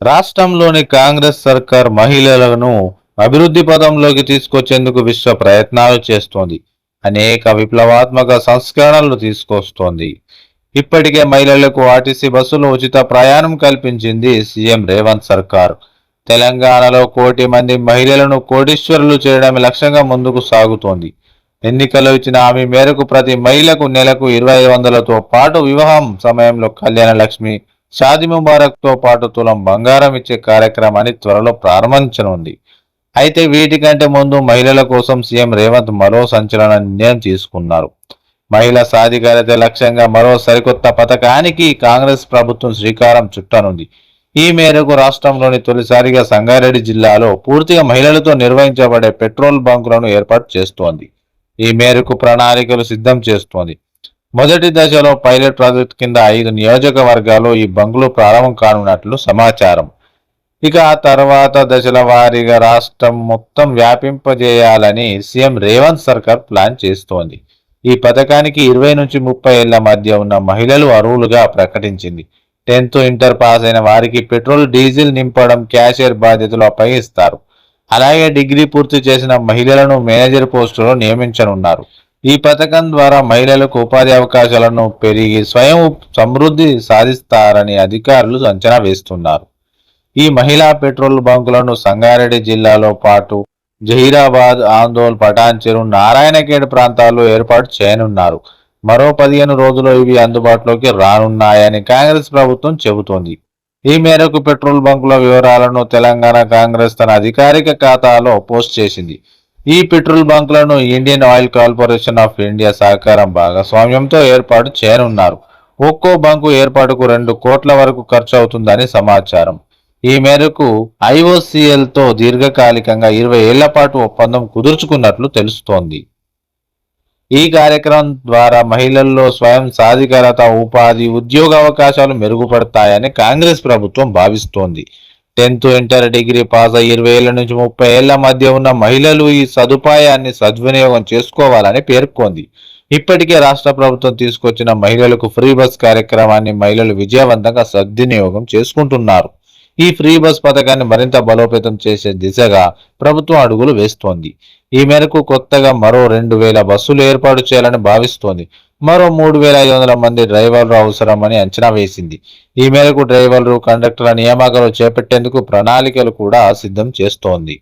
రాష్ట్రంలోని కాంగ్రెస్ సర్కార్ మహిళలను అభివృద్ధి పదంలోకి తీసుకొచ్చేందుకు విశ్వ ప్రయత్నాలు చేస్తోంది. అనేక విప్లవాత్మక సంస్కరణలు తీసుకొస్తోంది. ఇప్పటికే మహిళలకు ఆర్టీసీ బస్సులు ఉచిత ప్రయాణం కల్పించింది సీఎం రేవంత్ సర్కార్. తెలంగాణలో కోటి మంది మహిళలను కోటీశ్వరులు చేయడం లక్ష్యంగా ముందుకు సాగుతోంది. ఎన్నికల్లో ఇచ్చిన హామీ మేరకు ప్రతి మహిళకు నెలకు ఇరవై వందలతో పాటు వివాహం సమయంలో కళ్యాణ లక్ష్మి షాది ముబారక్తో పాటు తులం బంగారం ఇచ్చే కార్యక్రమాన్ని త్వరలో ప్రారంభించనుంది అయితే వీటికంటే ముందు మహిళల కోసం సీఎం రేవంత్ మరో సంచలన నిర్ణయం తీసుకున్నారు. మహిళా సాధికారత లక్ష్యంగా మరో సరికొత్త పథకానికి కాంగ్రెస్ ప్రభుత్వం శ్రీకారం చుట్టనుంది. ఈ మేరకు రాష్ట్రంలోని తొలిసారిగా సంగారెడ్డి జిల్లాలో పూర్తిగా మహిళలతో నిర్వహించబడే పెట్రోల్ బంకులను ఏర్పాటు చేస్తోంది. ఈ మేరకు ప్రణాళికలు సిద్ధం చేస్తోంది. మొదటి దశలో పైలట్ ప్రాజెక్ట్ కింద ఐదు నియోజకవర్గాల్లో ఈ బంగ్లు ప్రారంభం కానున్నట్లు సమాచారం. ఇక ఆ తర్వాత దశల వారీగా రాష్ట్రం మొత్తం వ్యాపింపజేయాలని సీఎం రేవంత్ సర్కార్ ప్లాన్ చేస్తోంది. ఈ పథకానికి ఇరవై నుంచి ముప్పై ఏళ్ళ మధ్య ఉన్న మహిళలు అర్హులుగా ప్రకటించింది. టెన్త్ ఇంటర్ పాస్ అయిన వారికి పెట్రోల్ డీజిల్ నింపడం క్యాషియర్ బాధ్యతలు అప్పగిస్తారు. అలాగే డిగ్రీ పూర్తి చేసిన మహిళలను మేనేజర్ పోస్టులో నియమించనున్నారు. ఈ పథకం ద్వారా మహిళలకు ఉపాధి అవకాశాలను పెరిగి స్వయం సమృద్ధి సాధిస్తారని అధికారులు అంచనా వేస్తున్నారు. ఈ మహిళా పెట్రోల్ బంకులను సంగారెడ్డి జిల్లాలో పాటు జహీరాబాద్ ఆందోళ్ పటాన్ చెరువు నారాయణఖేడ్ ప్రాంతాల్లో ఏర్పాటు చేయనున్నారు. మరో పదిహేను రోజుల్లో ఇవి అందుబాటులోకి రానున్నాయని కాంగ్రెస్ ప్రభుత్వం చెబుతోంది. ఈ మేరకు పెట్రోల్ బంకుల వివరాలను తెలంగాణ కాంగ్రెస్ తన అధికారిక ఖాతాలో పోస్ట్ చేసింది. ఈ petrol బంకులను Indian Oil Corporation of India సహకారం భాగస్వామ్యంతో ఏర్పాటు చేయనున్నారు. ఒక్కో బంకు ఏర్పాటుకు రెండు కోట్ల వరకు ఖర్చు అవుతుందని సమాచారం. ఈ మేరకు ఐఓసిఎల్తో దీర్ఘకాలికంగా ఇరవై ఏళ్ళ పాటు ఒప్పందం కుదుర్చుకున్నట్లు తెలుస్తోంది. ఈ కార్యక్రమం ద్వారా మహిళల్లో స్వయం సాధికారత ఉపాధి ఉద్యోగ అవకాశాలు మెరుగుపడతాయని కాంగ్రెస్ ప్రభుత్వం భావిస్తోంది. టెన్త్ ఇంటర్ డిగ్రీ పాస్ అయ్యి ఇరవై ఏళ్ళ నుంచి ముప్పై ఏళ్ళ మధ్య ఉన్న మహిళలు ఈ సదుపాయాన్ని సద్వినియోగం చేసుకోవాలని పేర్కొంది. ఇప్పటికే రాష్ట్ర ప్రభుత్వం తీసుకొచ్చిన మహిళలకు ఫ్రీ బస్ కార్యక్రమాన్ని మహిళలు విజయవంతంగా సద్వినియోగం చేసుకుంటున్నారు. ఈ ఫ్రీ బస్ పథకాన్ని మరింత బలోపేతం చేసే దిశగా ప్రభుత్వం అడుగులు వేస్తోంది. ఈ మేరకు కొత్తగా మరో రెండు వేల బస్సులు ఏర్పాటు చేయాలని భావిస్తోంది. మరో మూడు వేల ఐదు వందల మంది డ్రైవర్లు అవసరమని అంచనా వేసింది. ఈ మేరకు డ్రైవర్లు కండక్టర్ల నియామకాలు చేపట్టేందుకు ప్రణాళికలు కూడా సిద్ధం చేస్తోంది.